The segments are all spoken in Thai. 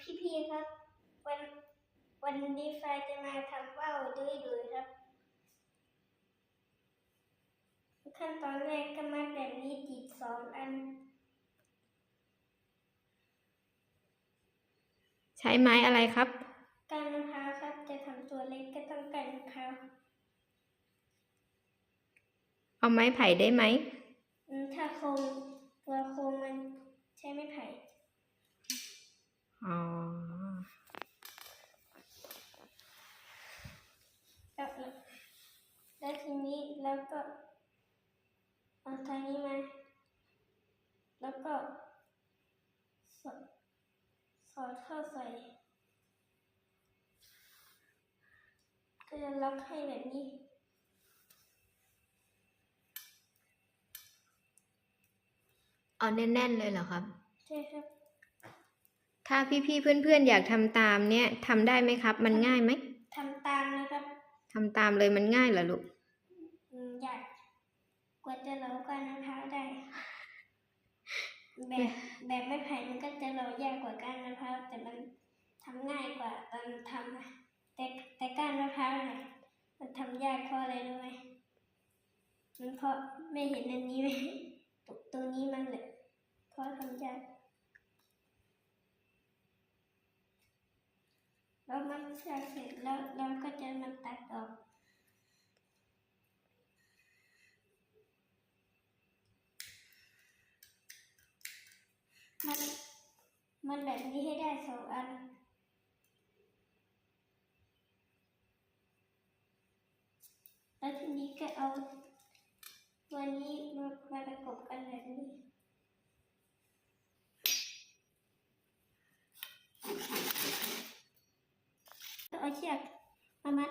พี่ๆครับ วันวันนี้ฟ้าจะมาทำว่าวด้วยดูครับ ขั้นตอนแรกก็มัดแบบนี้ติดสองอัน ใช้ไม้อะไรครับการมะพร้าวครับจะทำตัวเล็กก็ต้องการมะพร้าวเอาไม้ไผ่ได้ไหมอืมถ้าโครงตัวโครงมันใช้ไม้ไผ่ อ๋อแล้วแล้วทีนี้แล้วก็เอาทางนี้มา แล้วก็สอดสอดเข้าใส่ก็จะล็อกให้แบบนี้เอาแน่นๆเลยเหรอครับ ใช่ครับ ถ้าพี่ๆเพื่อนๆอยากทำตามเนี่ยทำได้ไหมครับ มันง่ายไหมทำตามนะครับทำตามเลยมันง่ายเหรอลูกอืมอยากกว่าจะเหลาก้านมะพร้าวได้แบบแบบไม้ไผ่มันก็จะเหลายากกว่าก้านมะพร้าวแต่มันทำง่ายกว่าตอนทำนะแต่แต่ก้านมะพร้าวน่ะมันทำยากเพราะอะไรรู้ไหมมันเพราะไม่เห็นอันนี้ไหมตรงตรงนี้มันเลยเพราะทำยาก แล้วมันเชือกเสร็จแล้วเราก็จะมันตัดออกมันมันแบบนี้ให้ได้สองอันแล้วทีนี้ก็เอาตัวนี้มามาประกบกันแบบนี้ เอาเชือกมามัด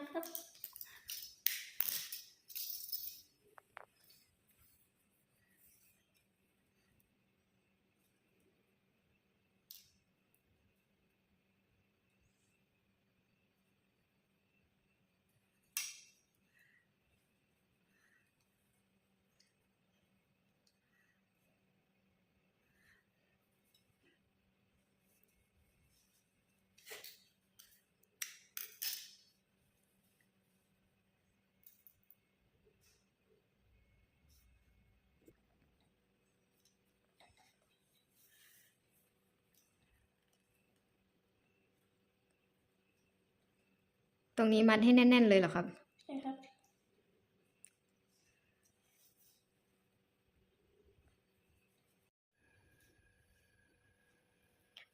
ตรงนี้มัดให้แน่น ๆ เลยเหรอครับ ใช่ครับ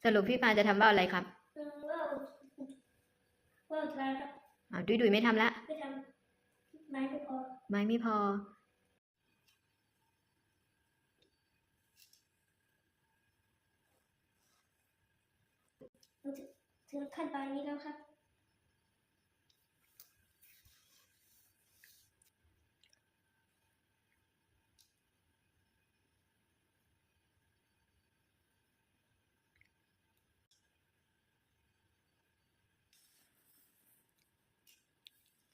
สรุปพี่ปาจะทำว่าอะไรครับเออว่าวว่าวแล้วครับอ้าวดุยดุยๆไม่ทำละ ไม่ทำไม้ไม่พอ ไม้ไม่พอถึงถึงขั้นตอนนี้แล้วครับ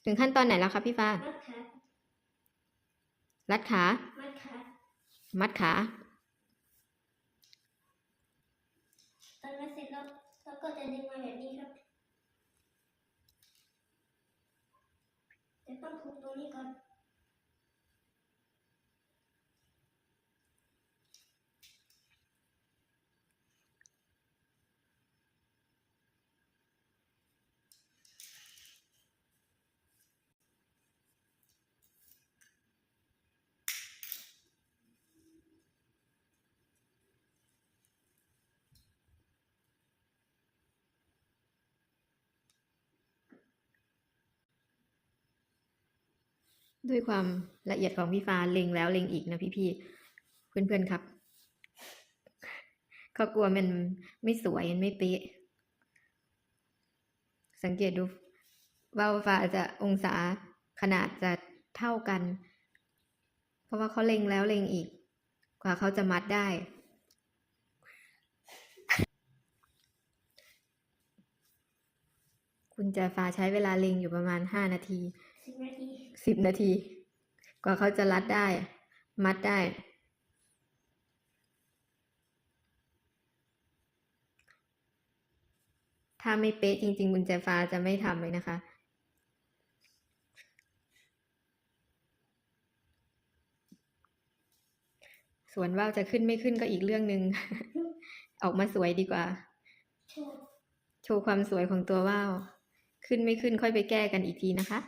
ถึงขั้นตอนไหนแล้วครับพี่ฟ้า มัดขารัดขา มัดขามัดขา ตอนนั้เสร็จแล้วเราก็จะดึงมาแบบนี้ครับจะต้องผูกตรงนี้ก่อน ด้วยความละเอียดของพี่ฟ้าเล็งแล้วเล็งอีกนะพี่ๆเพื่อนๆครับเขากลัวมันไม่สวยมันไม่เป๊ะสังเกตดูว่าฟ้าจะองศาขนาดจะเท่ากัน เพราะว่าเขาเล็งแล้วเล็งอีก กว่าเขาจะมัดได้ คุณจะฟ้าใช้เวลาเล็งอยู่ประมาณห้านาที สิบนาทีสิบนาที กว่าเขาจะรัดได้ มัดได้ ถ้าไม่เป๊ะจริง ๆ กุญแจฟ้าจะไม่ทำเลยนะคะส่วนว่าวจะขึ้นไม่ขึ้นก็อีกเรื่องหนึ่ง ออกมาสวยดีกว่าโชว์โชว์ความสวยของตัวว่าว ขึ้นไม่ขึ้นค่อยไปแก้กันอีกทีนะคะ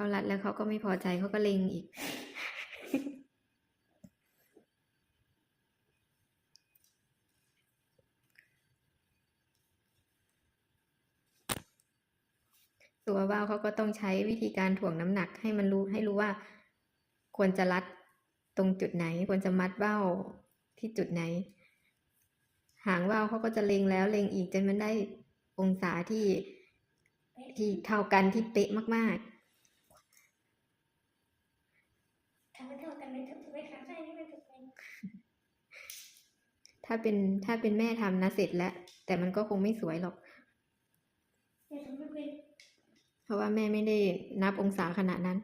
เขารัดแล้วเขาก็ไม่พอใจเขาก็เล็งอีก ตัวว่าวเขาก็ต้องใช้วิธีการถ่วงน้ำหนักให้มันรู้ให้รู้ว่า ควรจะรัดตรงจุดไหน ควรจะมัดว่าวที่จุดไหน หางว่าวเขาก็จะเล็งแล้วเล็งอีกจนมันได้องศาที่เที่เท่ากันที่เป๊ะมากทำไม่เท่ากันไม่ถูกไม่ค่ะใช่นี่ไม่ถูกเลยๆถ้าเป็นถ้าเป็นแม่ทำนะเสร็จแล้ว แต่มันก็คงไม่สวยหรอกไม่ถูกไม่เป็นเพราะว่าแม่ไม่ได้นับองศาขนาดนั้น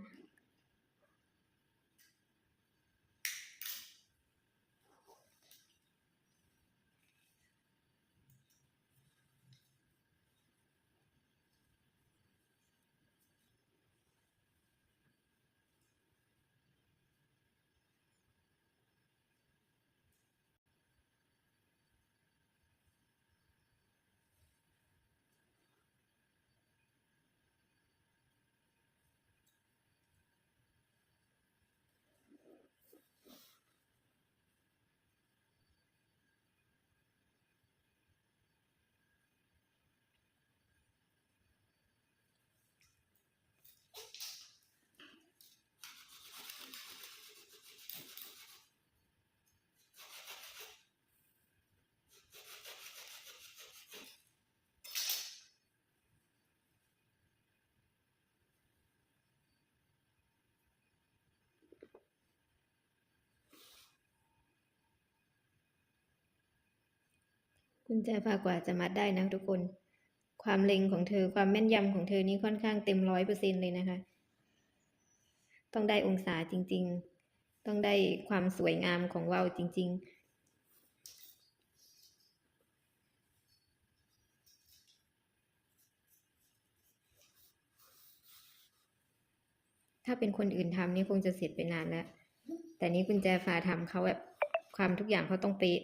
กุญแจฟ้ากว่าจะมัดได้นะทุกคน ความเล็งของเธอความแม่นยำของเธอนี่ค่อนข้างเต็มร้อยเปอร์เซ็นเลยนะคะ ต้องได้องศาจริง ๆ ต้องได้ความสวยงามของว่าวจริง ๆถ้าเป็นคนอื่นทำนี่คงจะเสร็จไปนานแล้ว แต่นี้กุญแจฟ้าทำเขาแบบความทุกอย่างเขาต้องเป๊ะ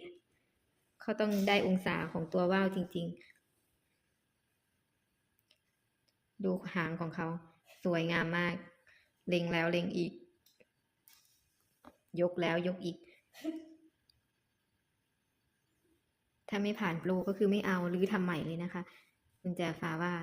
เขาต้องได้องศาของตัวว่าวจริง ๆ ดูหางของเขา สวยงามมาก เล็งแล้วเล็งอีก ยกแล้วยกอีก ถ้าไม่ผ่านโปรก็คือไม่เอาหรือทำใหม่เลยนะคะ คุณแจฟ้าว่า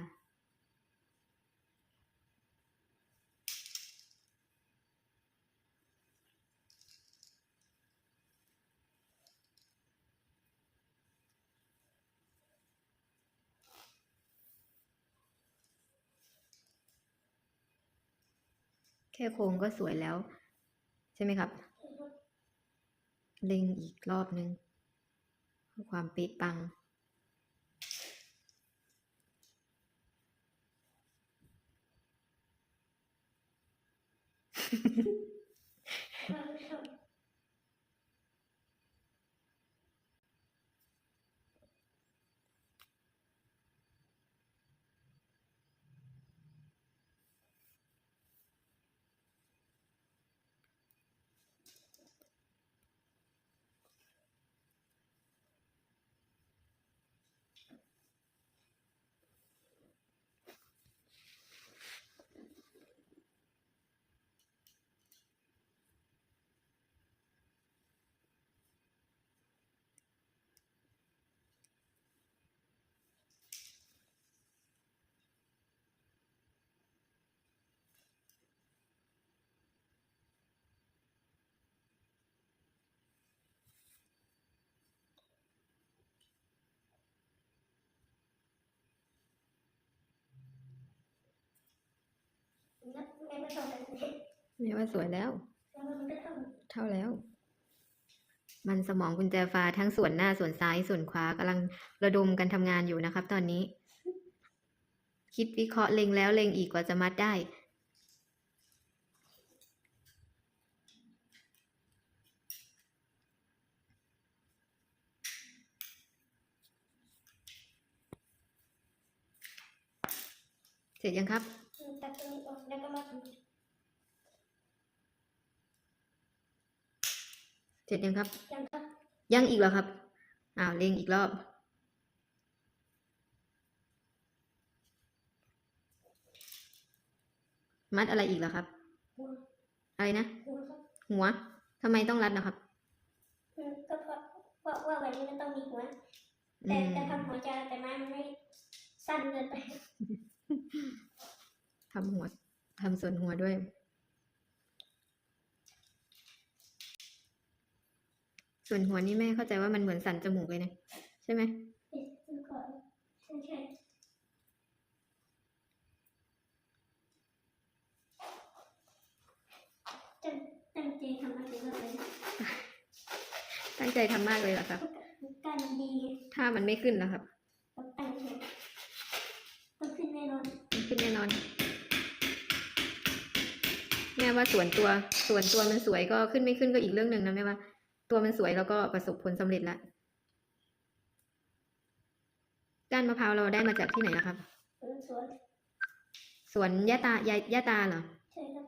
ค่โครงก็สวยแล้ว ใช่ไหมครับ เล็งอีกรอบนึงเพื่อความป๊ะปังเร นี่ว่าสวยแล้ว เท่าแล้ว มันสมองกุญแจฟ้าทั้งส่วนหน้าส่วนซ้ายส่วนขวากำลังระดมกันทำงานอยู่นะครับ ตอนนี้ คิดวิเคราะห์เล็งแล้วเล็งอีกกว่าจะมัดได้เสร็จยังครับ เสร็จยังครับ ยังครับ ยังอีกเหรอครับ อ้าวเล็งอีกรอบ มัดอะไรอีกเหรอครับหัวอะไรนะ หัวครับหัวทำไมต้องรัดนะครับอืมก็เพราะเพราะว่าแบบนี้มันต้องมีหัวอืแต่มแต่ทำหัวจะแต่ไม้มันไม่สั้นเกินไปทำหัวทำส่วนหัวด้วย ส่วนหัวนี่แม่เข้าใจว่ามันเหมือนสันจมูกเลยนะ ใช่ไหมเอ๊ะดูก่อนใช่ใช่ตั้งตั้งใจทำอะไรก็เลยตั้งใจทำมากเลยเหรอครับการดีถ้ามันไม่ขึ้นแล้วครับต้องตั้งใจต้องขึ้นแน่นอนมันขึ้นแน่นอนแม่ว่าส่วนตัวส่วนตัวมันสวยก็ขึ้นไม่ขึ้นก็อีกเรื่องหนึ่งนะแม่ว่า ตัวมันสวยแล้วก็ประสบผลสำเร็จละก้านมะพร้าวเราได้มาจากที่ไหนนะครับเออสวน สวนย่าตายายย่าตาเหรอ ใช่ครับ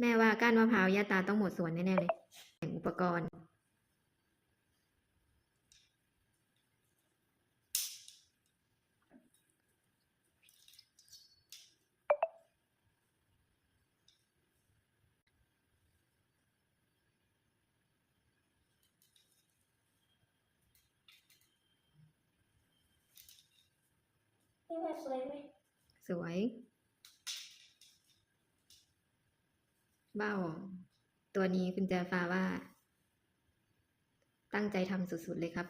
แม่ว่าก้านมะพร้าวย่าตาต้องหมดสวนแน่ๆเลยแต่งอุปกรณ์ นี่ว่าสวยไหมสวยเบ้า ตัวนี้คุณแจฟ้าว่า ตั้งใจทำสุด ๆ เลยครับ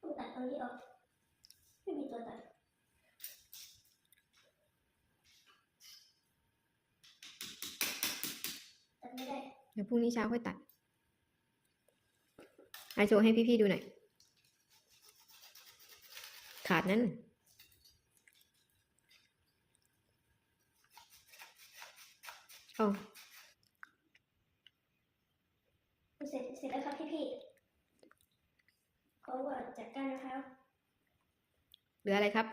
ต้องตัดตรงนี้ออกไม่มีตัวตัด ตัด ไม่ได้เดี๋ยวพรุ่งนี้เช้าค่อยตัดไอโชว์ให้พี่ๆดูหน่อย ขาดนั่นเอาเสร็จเสร็จแล้วครับพี่พี่ๆของหวานจากก้านมะพร้าวเหลืออะไรครับ